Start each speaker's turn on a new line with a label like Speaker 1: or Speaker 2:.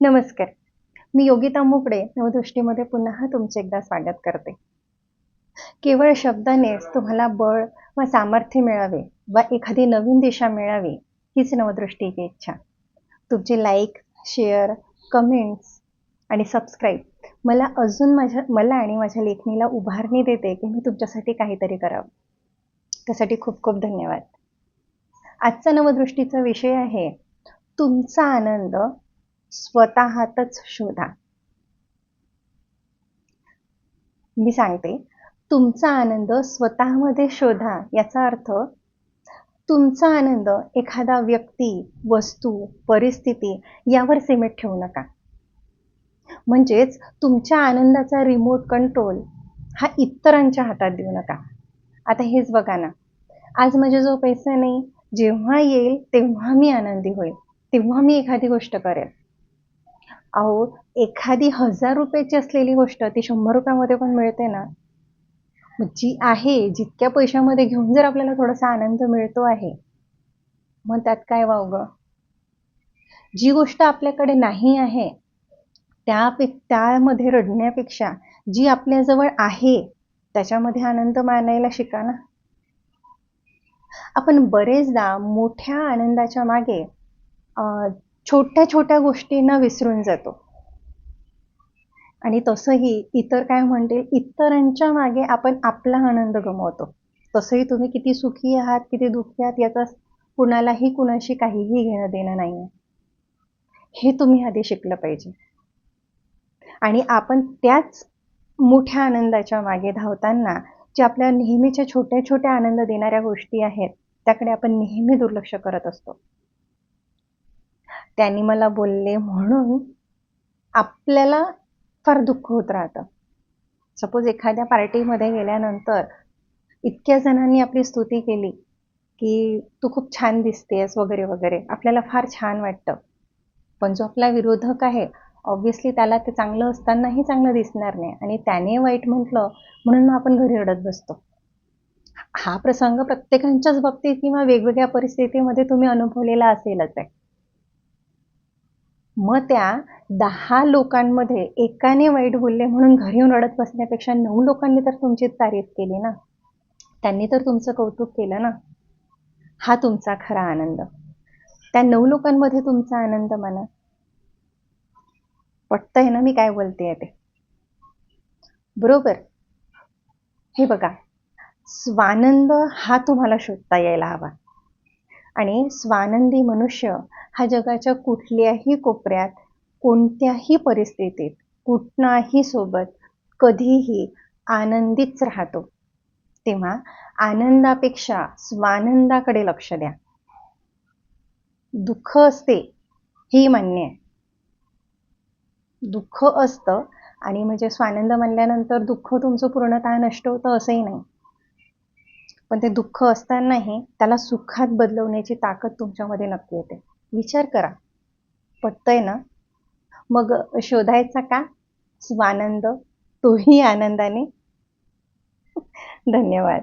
Speaker 1: नमस्कार. मी योगिता मोकडे नवदृष्टीमध्ये पुन्हा तुमचे एकदा स्वागत करते. केवळ शब्दानेच तुम्हाला बळ व सामर्थ्य मिळावे वा एखादी नवीन दिशा मिळावी हीच नवदृष्टीची इच्छा. तुमचे लाईक शेअर कमेंट्स आणि सबस्क्राईब मला अजून माझ्या मला आणि माझ्या लेखणीला उभारणी देते की मी तुमच्यासाठी काहीतरी करावं. त्यासाठी खूप खूप धन्यवाद. आजचा नवदृष्टीचा विषय आहे तुमचा आनंद स्वतःतच शोधा. मी सांगते तुमचा आनंद स्वतःमध्ये शोधा याचा अर्थ तुमचा आनंद एखादा व्यक्ती वस्तू परिस्थिती यावर सीमित ठेवू नका. म्हणजेच तुमच्या आनंदाचा रिमोट कंट्रोल हा इतरांच्या हातात देऊ नका. आता हेच बघा ना आज माझ्याजवळ पैसा नाही जेव्हा येईल तेव्हा मी आनंदी होईल तेव्हा मी एखादी गोष्ट करेल अहो एखादी हजार रुपयाची असलेली गोष्ट ती शंभर रुपयामध्ये पण मिळते ना. जी आहे जितक्या पैशामध्ये घेऊन जर आपल्याला थोडासा आनंद मिळतो आहे मग त्यात काय वावगं? जी गोष्ट आपल्याकडे नाही आहे त्या त्यामध्ये रडण्यापेक्षा जी आपल्याजवळ आहे त्याच्यामध्ये आनंद मानायला शिका ना. आपण बरेचदा मोठ्या आनंदाच्या मागे छोट्या छोट्या गोष्टींना विसरून जातो. आणि तसंही इतर काय म्हणतील इतरांच्या मागे आपण आपला आनंद गमवतो. तसंही तुम्ही किती सुखी आहात किती दुःखी आहात याचा कुणालाही कुणाशी काहीही घेणं देणं नाही आहे हे तुम्ही आधी शिकलं पाहिजे. आणि आपण त्याच मोठ्या आनंदाच्या मागे धावताना जे आपल्या नेहमीच्या छोट्या छोट्या आनंद देणाऱ्या गोष्टी आहेत त्याकडे आपण नेहमी दुर्लक्ष करत असतो. त्यांनी मला बोलले म्हणून आपल्याला फार दुःख होत राहतं. सपोज एखाद्या पार्टीमध्ये गेल्यानंतर इतक्या जणांनी आपली स्तुती केली की तू खूप छान दिसतेस वगैरे वगैरे. आपल्याला फार छान वाटतं. पण जो आपला विरोधक आहे ऑब्व्हियसली त्याला ते चांगलं असतानाही चांगलं दिसणार नाही. आणि त्याने वाईट म्हटलं म्हणून मग आपण घरी रडत बसतो. हा प्रसंग प्रत्येकांच्याच बाबतीत किंवा वेगवेगळ्या परिस्थितीमध्ये तुम्ही अनुभवलेला असेलच आहे. मग त्या दहा लोकांमध्ये एकाने वाईट बोलले म्हणून घरी येऊन रडत बसण्यापेक्षा नऊ लोकांनी तर तुमची तारीफ केली ना? त्यांनी तर तुमचं कौतुक केलं ना? हा तुमचा खरा आनंद. त्या नऊ लोकांमध्ये तुमचा आनंद माना पटतंय ना मी काय बोलते ते? बरोबर? हे बघा. स्वानंद हा तुम्हाला शोधता यायला हवा. आणि स्वानंदी मनुष्य हा जगाच्या कुठल्याही कोपऱ्यात कोणत्याही परिस्थितीत कुठनाही सोबत कधीही आनंदीच राहतो. तेव्हा आनंदापेक्षा स्वानंदाकडे लक्ष द्या. दुःख असते ही मान्य आहे. दुःख असतं आणि म्हणजे स्वानंद म्हणल्यानंतर दुःख तुमचं पूर्णतः नष्ट होतं असंही नाही. पण ते दुःख असतानाही त्याला सुखात बदलवण्याची ताकद तुमच्यामध्ये नक्की येते. विचार करा. पटतंय ना? मग शोधायचा का? स्वानंद तोही आनंदाने? धन्यवाद.